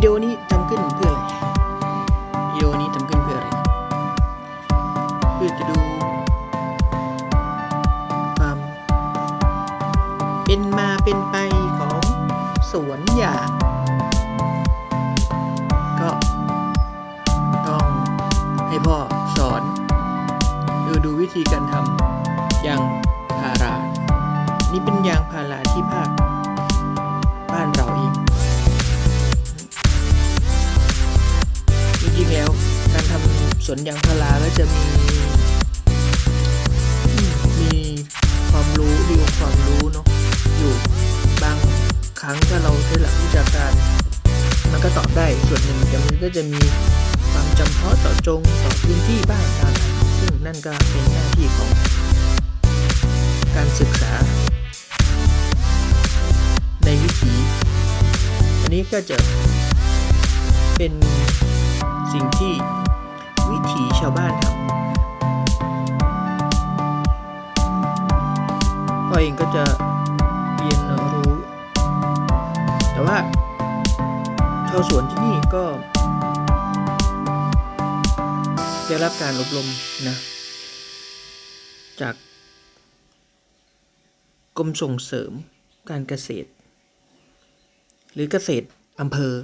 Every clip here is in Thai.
วิดีโอนี้ทำขึ้นเพื่ออะไรวิดีโอนี้ทำขึ้นเพื่ออะไร เพื่อจะดูความเป็นมาเป็นไปของสวนยางก็ต้องให้พ่อสอนดูดูวิธีการทำยางพารา นี่เป็นยางพาราที่ภาค วนยางพาราก็จะมีมีความรู้มีองค์ความรู้เนาะอยู่บางครั้งถ้าเราใช้หลักวิชาการ มันก็ตอบได้ส่วนหนึ่งแต่มันก็จะมีความจำเพาะเจาะจงต่อพื้นที่บ้างตามซึ่งนั่นก็เป็นหน้าที่ของการศึกษา ในวิถีอันนี้ก็จะเป็นสิ่งที่ ถีชาวบ้านทำพ่อเองก็จะเรียนรู้ แต่ว่าชาวสวนที่นี่ก็ได้รับการอบรมนะ จากกรมส่งเสริมการเกษตร หรือเกษตรอำเภอ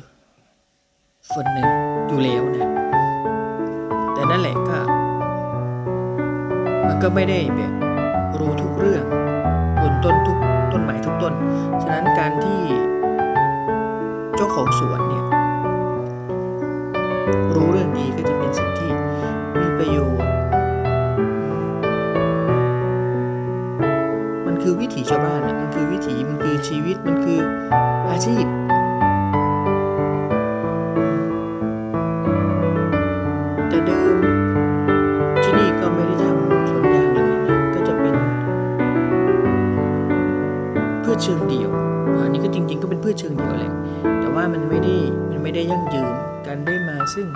ส่วนหนึ่งอยู่แล้วนะ นั่นแหละก็มันก็ไม่ได้แบบรู้ทุกเรื่องบนต้นทุกต้นไม้ทุกต้น ฉะนั้นการที่เจ้าของสวนเนี่ยรู้เรื่องนี้ก็จะเป็นสิ่งที่มีประโยชน์ มันคือวิถีชาวบ้านนะมันคือวิถีมันคือชีวิตมันคืออาชีพ ซึ่ง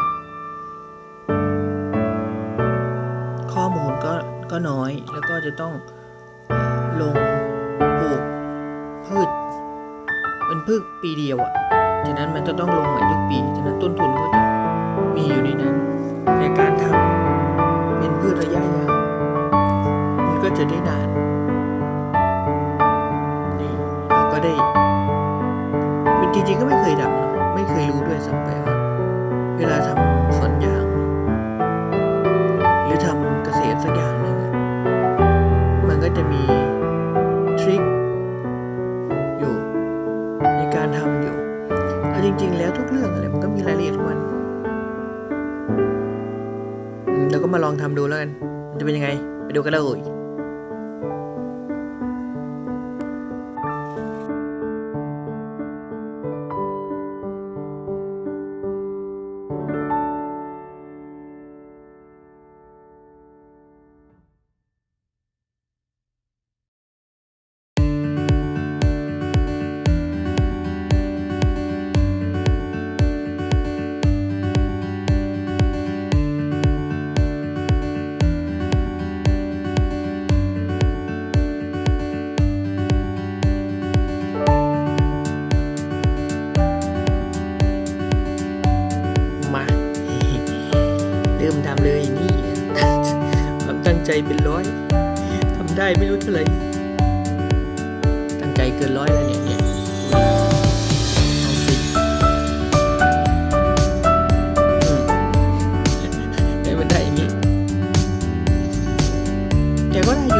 ข้อมูลก็ก็น้อยแล้วก็จะต้องลงปลูกพืชเป็นพืชปีเดียวอะ่ะฉะนั้นมันจะต้องลงใหม่ทุกปีฉะนั้นต้นทุนก็จะมีอยู่ในนั้นในการทำเป็นพืชระยะยาวมันก็จะได้นานนี่เราก็ได้เป็นจริงๆก็ไม่เคยทำนะไม่เคยรู้ด้วยซ้ำไปว่า เวลาทำสวนยาง หรือทำเกษตรสักอย่างหนึ่งมันก็จะมีทริคอยู่ในการทำอยู่เอาจริง ๆ แล้วทุกเรื่องอะไรมันก็มีรายละเอียดของมันเราก็มาลองทำดูแล้วกันมันจะเป็นยังไง ไปดูกันเลย ใจเป็นร้อยทำได้ไม่รู้เท่าไหร่ตั้งใจเกินร้อยแล้วเนี่ยเนี่ยเอาสิให้มันได้อย่างนี้แกก็ได้อยู่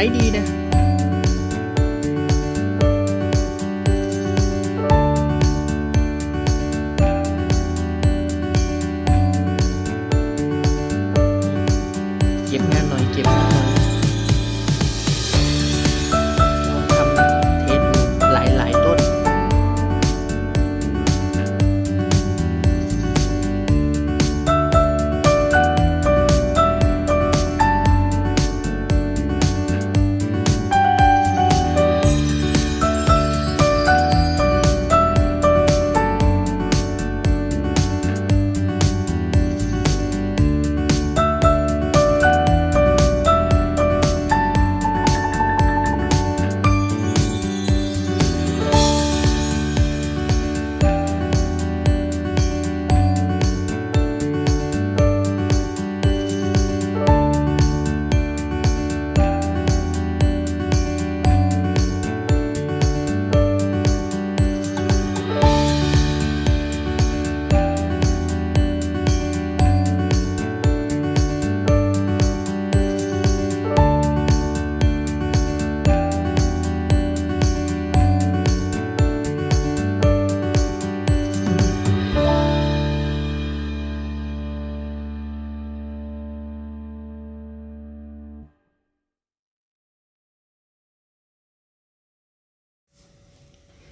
ไลฟ์ดีนะ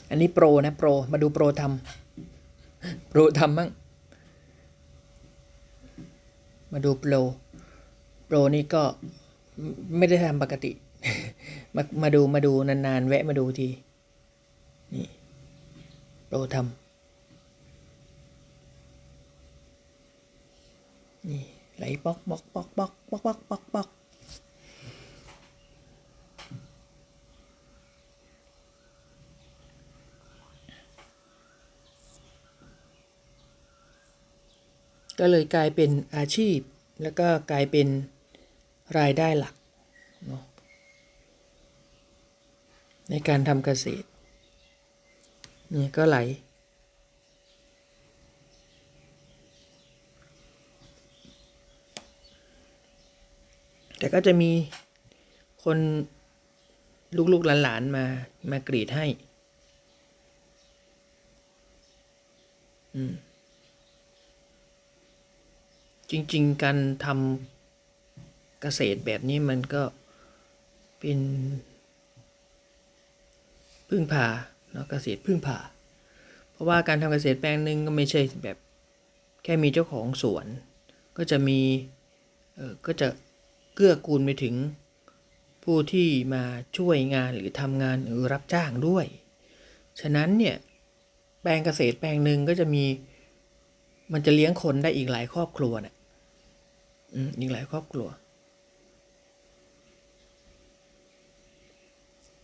อันนี้โปรนะโปรมาดูโปรทำโปรทำมั่งมาดูโปรโปรนี่ก็ไม่ได้ทำปกติ มามาดูมาดูนานๆ แวะมาดูที นี่โปรทำนี่ไหลปอกปอกปอกปอกปอกปอกปอกปอก ก็เลยกลายเป็นอาชีพ แล้วก็กลายเป็นรายได้หลักเนาะในการทำเกษตรนี่ก็ไหล แต่ก็จะมีคนลูกๆหลานๆมามากรีดให้ อืม จริง ๆ การทำเกษตรแบบนี้มันก็เป็นพึ่งพาเนาะเกษตรพึ่งพา เพราะว่าการทำเกษตรแปลงหนึ่งก็ไม่ใช่แบบแค่มีเจ้าของสวน ก็จะมีเออก็จะเกื้อกูลไปถึงผู้ที่มาช่วยงานหรือทำงานหรือรับจ้างด้วย ฉะนั้นเนี่ยแปลงเกษตรแปลงหนึ่งก็จะมีมันจะเลี้ยงคนได้อีกหลายครอบครัวเนี่ย อืมอีกหลายครอบครัว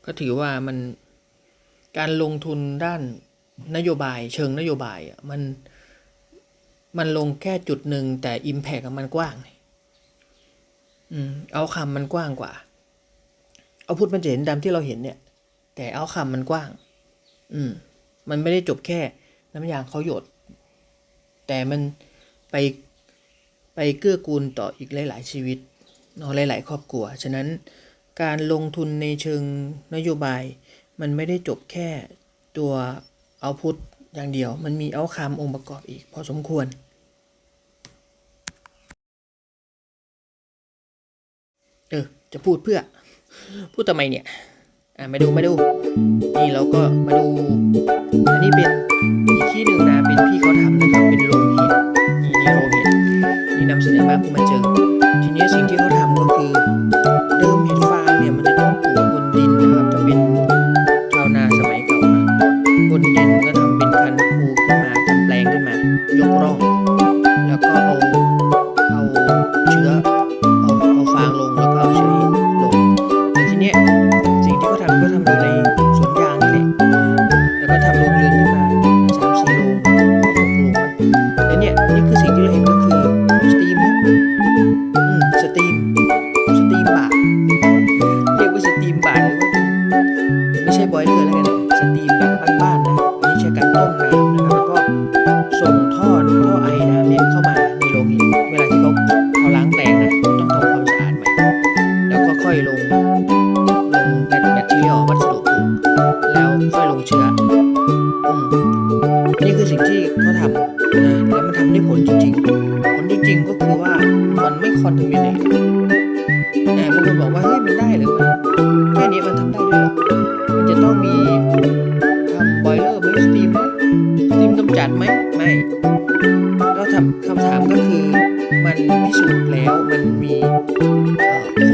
ก็ถือว่ามันการลงทุนด้านนโยบายเชิงนโยบายอะมันมันลงแค่จุดหนึ่งแต่ Impact อะมันกว้างอืมเอาคำมันกว้างกว่า เอาพุทธมันจะเห็นดำที่เราเห็นเนี่ย แต่เอาคำมันกว้าง อืม มันไม่ได้จบแค่น้ำยางเขาหยด แต่มันไป ไปเกื้อกูลต่ออีกหลาย ๆ ชีวิตเนาะหลาย ๆ ครอบครัว ฉะนั้นการลงทุนในเชิงนโยบาย มันไม่ได้จบแค่ตัวเอาพุทอย่างเดียว มันมีเอาคำองค์ประกอบอีกพอสมควร เออ จะพูดเพื่อ พูดทำไมเนี่ย อะมาดูมาดู นี่เราก็มาดู อันนี้เป็นอีกที่หนึ่งนะ เป็นพี่เขาทำ นี่นำเสนอมาเพิ่งมาเจอ ทีนี้สิ่งที่เขาทำก็คือ Thank. จัดไหมไม่ก็ทำคำถามก็คือมันพิสูจน์แล้วมันมีผล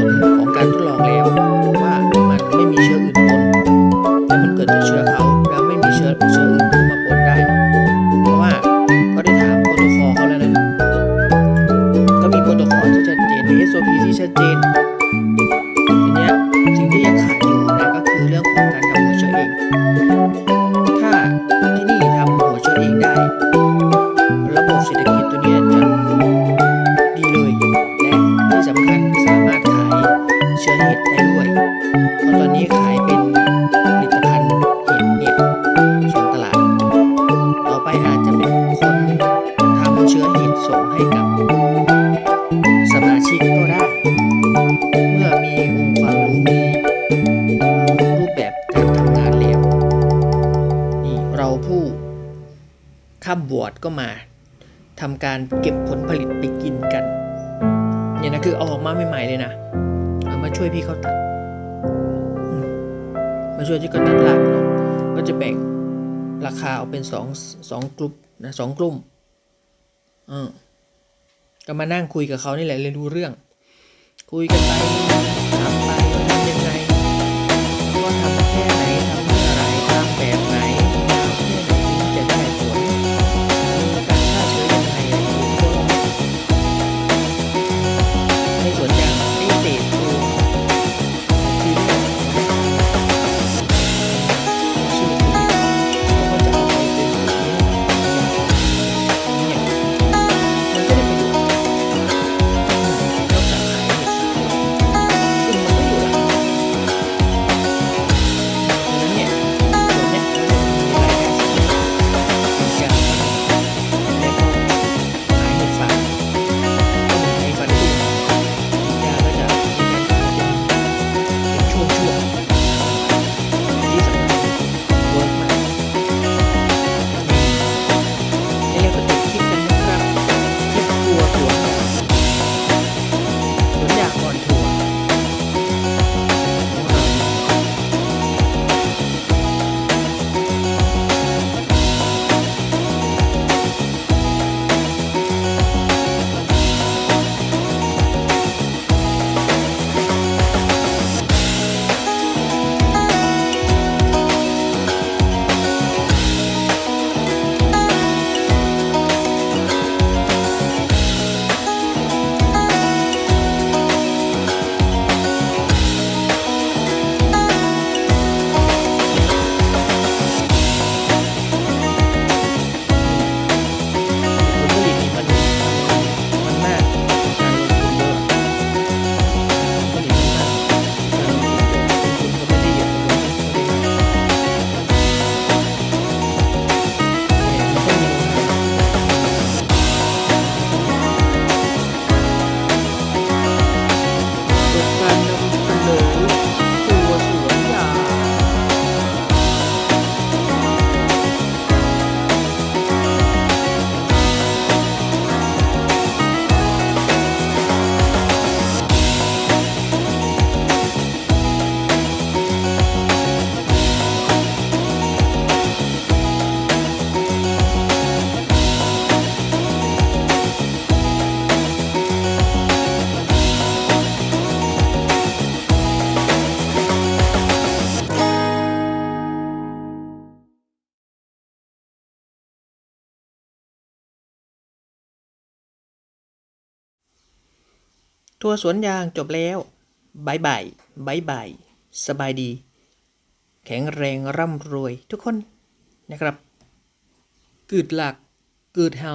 ข้ามวอดก็มาทำการเก็บผลผลิตไปกินกัน เนี่ยนะคือเอาออกมาใหม่ๆเลยนะเอามาช่วยพี่เขาตัดมาช่วยที่เขาตัดหลักเนาะก็จะแบ่งราคาเอาเป็นสองสองกลุ่มนะสองกลุ่มอืมก็มานั่งคุยกับเขานี่แหละเลยนรู้เรื่อง คุยกันไป ทัวร์สวนยางจบแล้วบายบายบายบายสบายดี แข็งแรงร่ำรวยทุกคนนะครับกึดหลักกึดเฮา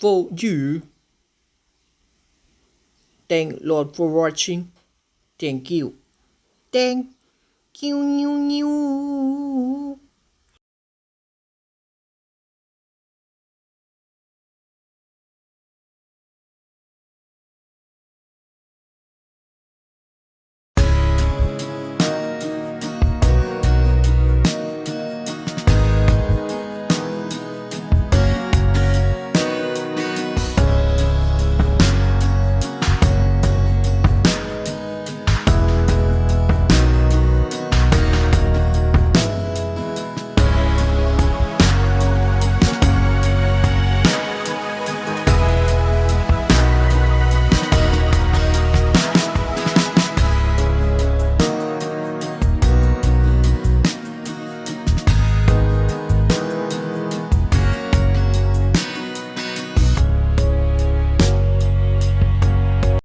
for you thank Lord for watching thank you thank you you you